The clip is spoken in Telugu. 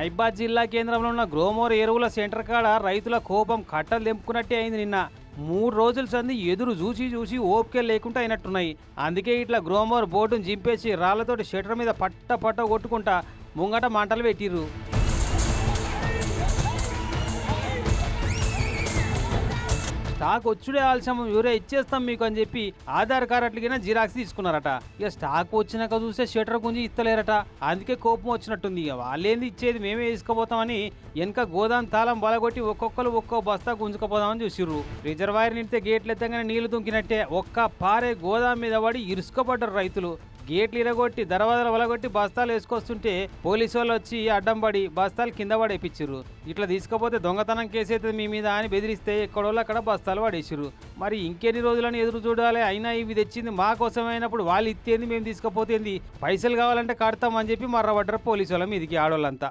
మైబాద్ జిల్లా కేంద్రంలో ఉన్న గ్రోమోర్ ఎరువుల సెంటర్ కాడ రైతుల కోపం కట్టలు తెంపుకున్నట్టే అయింది నిన్న. మూడు రోజుల సంది ఎదురు చూసి చూసి ఓపిక లేకుండా అయినట్టున్నాయి. అందుకే ఇట్లా గ్రోమోర్ బోర్డును జింపేసి రాళ్ళతోటి షటర్ మీద పట్ట పట్ట కొట్టుకుంటా ముంగట మంటలు పెట్టిర్రు. స్టాక్ వచ్చుడే ఆలస్యం ఎవరే ఇచ్చేస్తాం మీకు అని చెప్పి ఆధార్ కార్డు అట్లకైనా జిరాక్స్ తీసుకున్నారట. ఇక స్టాక్ వచ్చినాక చూస్తే షటర్ గుంజి ఇస్తలేరట అందుకే కోపం వచ్చినట్టుంది. ఇక వాళ్ళేంది ఇచ్చేది మేమే తీసుకుపోతామని వెనక గోదాం తాళం బలగొట్టి ఒక్కొక్కరు ఒక్కో బస్తా గుంజుకుపోదామని చూసిర్రు. రిజర్వాయర్ నింటే గేట్లు ఎత్తగానే నీళ్ళు దుంకినట్టే ఒక్క పారే గోదాం మీద పడి ఇరుసుకపడ్డారు రైతులు. గేట్లు ఇరగొట్టి దర్వాజాలు వలగొట్టి బస్తాలు వేసుకొస్తుంటే పోలీసు వాళ్ళు వచ్చి అడ్డం పడి బస్తాలు కింద పడేపించారు ఇట్లా తీసుకపోతే దొంగతనం కేసు అవుతుంది మీ మీద అని బెదిరిస్తే ఎక్కడోళ్ళు అక్కడ బస్తాలు పడేసిరు మరి ఇంకెన్ని రోజులని ఎదురు చూడాలి? అయినా ఇవి తెచ్చింది మా కోసమైనప్పుడు వాళ్ళు ఇచ్చేది మేము తీసుకపోతేంది? పైసలు కావాలంటే కడతామని చెప్పి మర్రబడ్డారు పోలీసు వాళ్ళ మీదకి ఆడోళ్ళంతా.